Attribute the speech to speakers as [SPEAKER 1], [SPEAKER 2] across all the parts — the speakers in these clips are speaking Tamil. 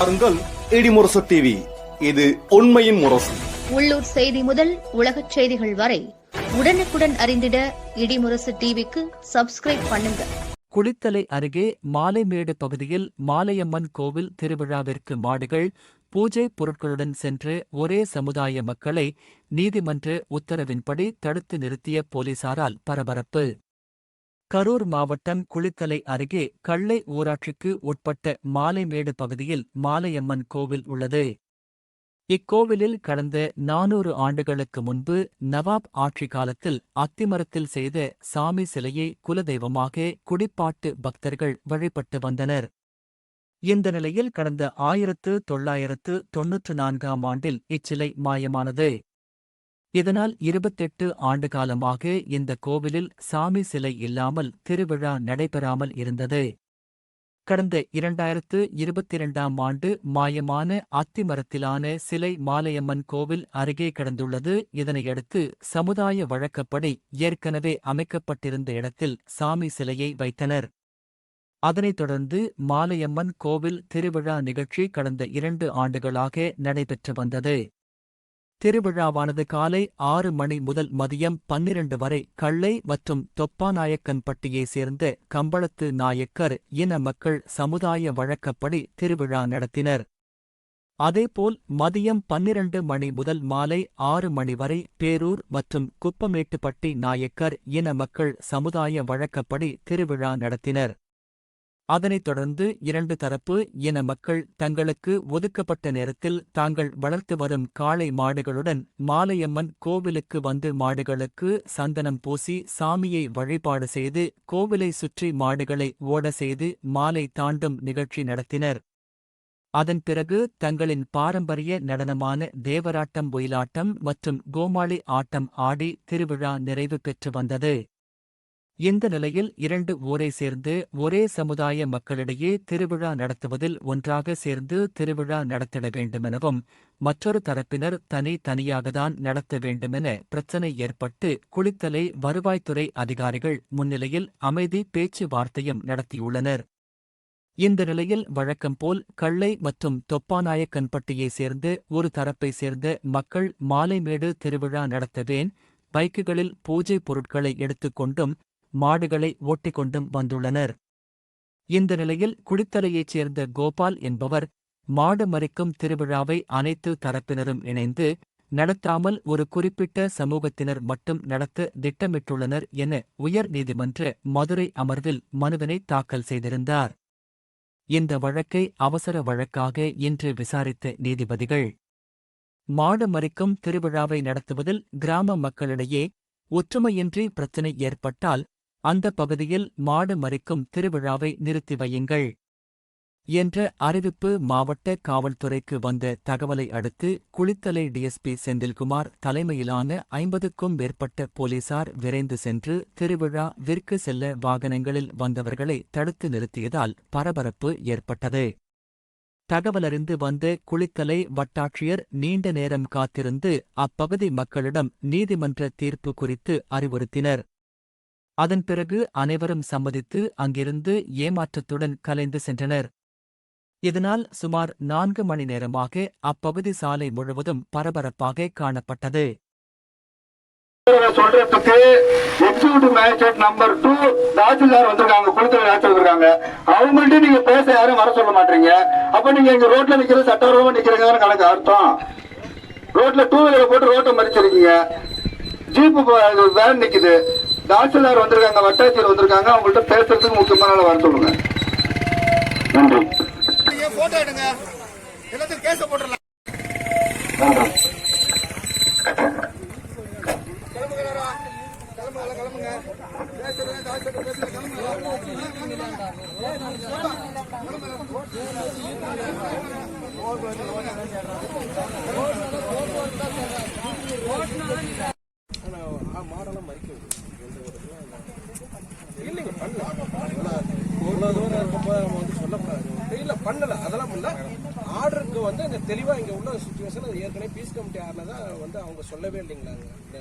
[SPEAKER 1] பாருங்கள் இடிமுரசு டிவி இது உண்மையின் முரசு.
[SPEAKER 2] உள்ளூர் செய்தி முதல் உலகச் செய்திகள் வரை உடனுக்குடன் அறிந்திட இடிமுரசு டிவிக்கு சப்ஸ்கிரைப் பண்ணுங்க.
[SPEAKER 3] குளித்தலை அருகே மாலைமேடு பகுதியில் மாலையம்மன் கோவில் திருவிழாவிற்கு மாடுகள் பூஜை பொருட்களுடன் சென்று ஒரே சமுதாய மக்களை நீதிமன்ற உத்தரவின்படி தடுத்து நிறுத்திய போலீசாரால் பரபரப்பு. கரூர் மாவட்டம் குளித்தலை அருகே கள்ளை ஊராட்சிக்கு உட்பட்ட மாலைமேடு பகுதியில் மாலையம்மன் கோவில் உள்ளது. இக்கோவிலில் கடந்த நானூறு ஆண்டுகளுக்கு முன்பு நவாப் ஆட்சி காலத்தில் அத்திமரத்தில் செய்த சாமி சிலையை குலதெய்வமாக குடிப்பாட்டு பக்தர்கள் வழிபட்டு வந்தனர். இந்த நிலையில் கடந்த ஆயிரத்து தொள்ளாயிரத்து தொன்னூற்று நான்காம் ஆண்டில் இச்சிலை மாயமானது. இதனால் இருபத்தெட்டு ஆண்டு காலமாக இந்த கோவிலில் சாமி சிலை இல்லாமல் திருவிழா நடைபெறாமல் இருந்தது. கடந்த இரண்டாயிரத்து இருபத்தி இரண்டாம் ஆண்டு மாயமான அத்திமரத்திலான சிலை மாலையம்மன் கோவில் அருகே கடந்துள்ளது. இதனையடுத்து சமுதாய வழக்கப்படி ஏற்கனவே அமைக்கப்பட்டிருந்த இடத்தில் சாமி சிலையை வைத்தனர். அதனைத் தொடர்ந்து மாலையம்மன் கோவில் திருவிழா நிகழ்ச்சி கடந்த இரண்டு ஆண்டுகளாக நடைபெற்று வந்தது. திருவிழாவானது காலை ஆறு மணி முதல் மதியம் பன்னிரண்டு வரை கள்ளை மற்றும் தொப்பாநாயக்கன்பட்டியைச் சேர்ந்த கம்பளத்து நாயக்கர் இன மக்கள் சமுதாய வழக்கப்படி திருவிழா நடத்தினர். அதேபோல் மதியம் பன்னிரண்டு மணி முதல் மாலை ஆறு மணி வரை பேரூர் மற்றும் குப்பமேட்டுப்பட்டி நாயக்கர் இன மக்கள் சமுதாய வழக்கப்படி திருவிழா நடத்தினர். அதனைத் தொடர்ந்து இரண்டு தரப்பு இன மக்கள் தங்களுக்கு ஒதுக்கப்பட்ட நேரத்தில் தாங்கள் வளர்த்து வரும் காளை மாடுகளுடன் மாலையம்மன் கோவிலுக்கு வந்து மாடுகளுக்கு சந்தனம் பூசி சாமியை வழிபாடு செய்து கோவிலை சுற்றி மாடுகளை ஓட செய்து மாலை தாண்டும் நிகழ்ச்சி நடத்தினர். அதன் பிறகு தங்களின் பாரம்பரிய நடனமான தேவராட்டம் ஒயிலாட்டம் மற்றும் கோமாளி ஆட்டம் ஆடி திருவிழா நிறைவு பெற்று வந்தது. இந்த நிலையில் இரண்டு ஊரை சேர்ந்து ஒரே சமுதாய மக்களிடையே திருவிழா நடத்துவதில் ஒன்றாக சேர்ந்து திருவிழா நடத்திட வேண்டுமெனவும் மற்றொரு தரப்பினர் தனி தனியாகத்தான் நடத்த வேண்டுமென பிரச்சினை ஏற்பட்டு குளித்தலை வருவாய்த்துறை அதிகாரிகள் முன்னிலையில் அமைதி பேச்சுவார்த்தையும் நடத்தியுள்ளனர். இந்த நிலையில் வழக்கம்போல் கள்ளை மற்றும் தொப்பாநாயக்கன்பட்டியைச் சேர்ந்து ஒரு தரப்பை சேர்ந்த மக்கள் மாலைமேடு திருவிழா நடத்தவேன் பைக்குகளில் பூஜை பொருட்களை எடுத்துக்கொண்டும் மாடுகளை ஓட்டிக்கொண்டும் வந்துள்ளனர். இந்த நிலையில் குடித்தலையைச் சேர்ந்த கோபால் என்பவர் மாடு மறிக்கும் திருவிழாவை அனைத்து தரப்பினரும் இணைந்து நடத்தாமல் ஒரு குறிப்பிட்ட சமூகத்தினர் மட்டும் நடத்த திட்டமிட்டுள்ளனர் என உயர் நீதிமன்ற மதுரை அமர்வில் மனுவினை தாக்கல் செய்திருந்தார். இந்த வழக்கை அவசர வழக்காக இன்று விசாரித்த நீதிபதிகள் மாடு மறிக்கும் திருவிழாவை நடத்துவதில் கிராம மக்களிடையே ஒற்றுமையின்றி பிரச்சினை ஏற்பட்டால் அந்த பகுதியில் மாடு மறிக்கும் திருவிழாவை நிறுத்தி வையுங்கள். என்ற அறிவிப்பு மாவட்ட காவல்துறைக்கு வந்த தகவலை அடுத்து குளித்தலை டிஎஸ்பி செந்தில்குமார் தலைமையிலான ஐம்பதுக்கும் மேற்பட்ட போலீசார் விரைந்து சென்று திருவிழா விற்கு செல்ல வாகனங்களில் வந்தவர்களை தடுத்து நிறுத்தியதால் பரபரப்பு ஏற்பட்டது. தகவலறிந்து வந்த குளித்தலை வட்டாட்சியர் நீண்ட நேரம் காத்திருந்து அப்பகுதி மக்களிடம் நீதிமன்ற தீர்ப்பு குறித்து அறிவுறுத்தினர். அதன் பிறகு அனைவரும் சம்மதித்து அங்கிருந்து ஏமாற்றத்துடன் கலைந்து சென்றனர். இதனால் சுமார் நான்கு மணி நேரமாக அப்பகுதி சாலை முழுவதும் பரபரப்பாக காணப்பட்டது.
[SPEAKER 4] சொல்றதுக்கு executive magistrate number two tahsildar வந்திருக்காங்க குளித்தலை தாசில் வந்திருக்காங்க. அவங்கள்ட்ட நீங்க பேச யாரும் வர சொல்ல மாட்டீங்க. அப்ப நீங்க இங்க ரோட்ல நிக்கிறது சட்டவிரோதமா நிக்கிறீங்கன்னு கணக்கு அர்த்தம்? ரோட்ல டூ வீலர் போட்டு ரோட்டை மறிச்சிருக்கீங்க. ஜீப்பு வேன் நிக்குது. தாசில்தார் வந்திருக்காங்க வட்டாட்சியர் வந்திருக்காங்க அவங்கள்ட்ட பேசுறதுக்கு முக்கியமான வர சொல்லுங்க. நன்றி.
[SPEAKER 5] போட்டோ எடுங்க. எல்லாத்தையும் கேஸ போட்டுடலாம் கிளம்புங்க எல்லாரும். கிளம்புங்க எல்லாம் கிளம்புங்க பேசுறேன் தாசில்தார் பேசுறேன் கிளம்புங்க
[SPEAKER 6] இல்லைங்க பண்ணல இவ்வளோ தூரம் இருக்கும்போது நம்ம வந்து சொல்லக்கூடாது இல்லை பண்ணல அதெல்லாம் இல்லை ஆர்டருக்கு வந்து இந்த தெளிவாக இங்கே உள்ள சுச்சுவேஷன் அது ஏற்கனவே பீஸ் கமிட்டி ஆரில் தான் வந்து அவங்க சொல்லவே இல்லைங்களாங்க. இல்லை,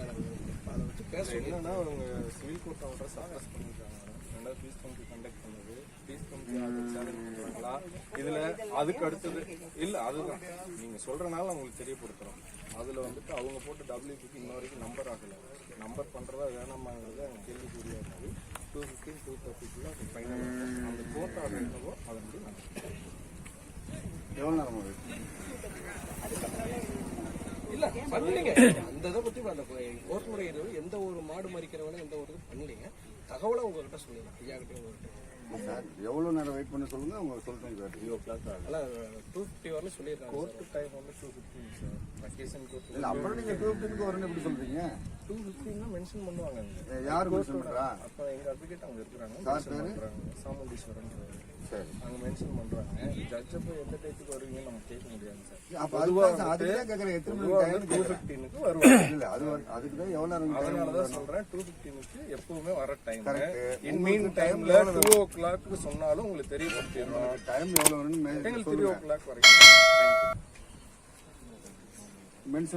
[SPEAKER 6] அதை வச்சு பேச
[SPEAKER 7] என்னன்னா அவங்க சிவில் கோர்ட் ஆர்டர் சப்ரஸ் பண்ணிருக்காங்க. பண்ணது பீஸ் கமிட்டி கண்டக்ட் பண்ணது. பீஸ் கமிட்டி அது சேலஞ்ச் பண்றாங்களா? இதுல அதுக்கு அடுத்தது இல்ல அதுதான். நீங்க சொல்றனால உங்களுக்கு தெரியப்படுத்துறோம். அதுல வந்துட்டு அவங்க போட்டு டபிள்யூபிக்கு இன்ன வரைக்கும் நம்பர் ஆகல. நம்பர் பண்றதா வேணாமாங்கிறது எனக்கு கேள்விக்குறியா இருந்தது. டூ ஃபிஃப்டீன் டூ தேர்ட்டிக்குள்ள ஃபைனல் அந்த கோர்ட் ஆர்டர் என்னவோ அதை வந்து நடக்கும்
[SPEAKER 8] எவ்வளவு நேரம்
[SPEAKER 6] பண்ணலீங்க அந்த இதை பத்தி அந்த கோர்ட் முறையீடு எந்த ஒரு மாடு மறிக்கிறவனும் எந்த ஒரு இது பண்ணலீங்க தகவலை உங்ககிட்ட சொல்லிடலாம் ஐயா கிட்டே உங்ககிட்ட.
[SPEAKER 8] சார் எவ்வளவு நேரம் வெயிட் பண்ண சொல்லுங்க அவங்க சொல்றேன் சார்.
[SPEAKER 7] த்ரீ ஓ கிளாக்
[SPEAKER 6] அதெல்லாம் டூ ஃபிஃப்டி வரலும் சொல்லியிருக்காங்க
[SPEAKER 7] கோர்ட் டைம் வந்து two fifteen sir vacation court
[SPEAKER 8] இல்ல அப்புறம் நீங்க டூ ஃபிஃப்டினுக்கு வரணும் எப்படி சொல்றீங்க?
[SPEAKER 7] டூ ஃபிஃப்டின் மென்ஷன் பண்ணுவாங்க. அங்க.
[SPEAKER 8] யாரு மென்ஷன்
[SPEAKER 7] அப்ப எங்க அட்வொகேட் அங்க இருக்கிறாங்க? பண்றாங்க. சாமுண்டீஸ்வரன்
[SPEAKER 8] சரி.
[SPEAKER 7] அங்க மென்ஷன் பண்றாங்க. ஜட்ஜ் அப்ப எந்த டேட்டுக்கு வருவீங்கன்னு நம்ம கேட்க முடியாது சார்.
[SPEAKER 8] அப்ப எத்தனை மணிக்கு டைம்னு
[SPEAKER 7] டூ. ஃபிஃப்டீனுக்கு வருவாங்க.
[SPEAKER 8] இல்ல அது அதுக்கு தான் எவ்வளவு நேரம்
[SPEAKER 7] அதனாலதான் சொல்றேன் டூ ஃபிஃப்டீனுக்கு எப்பவுமே வர டைம். இன் மீன் டைம்ல டூ ஓ கிளாக் சொன்னாலும் உங்களுக்கு தெரியப்படுத்திடணும்
[SPEAKER 8] டைம் வேணும்னு
[SPEAKER 7] எங்களுக்கு த்ரீ ஓ கிளாக் வரைக்கும்.
[SPEAKER 8] மென்ஷன்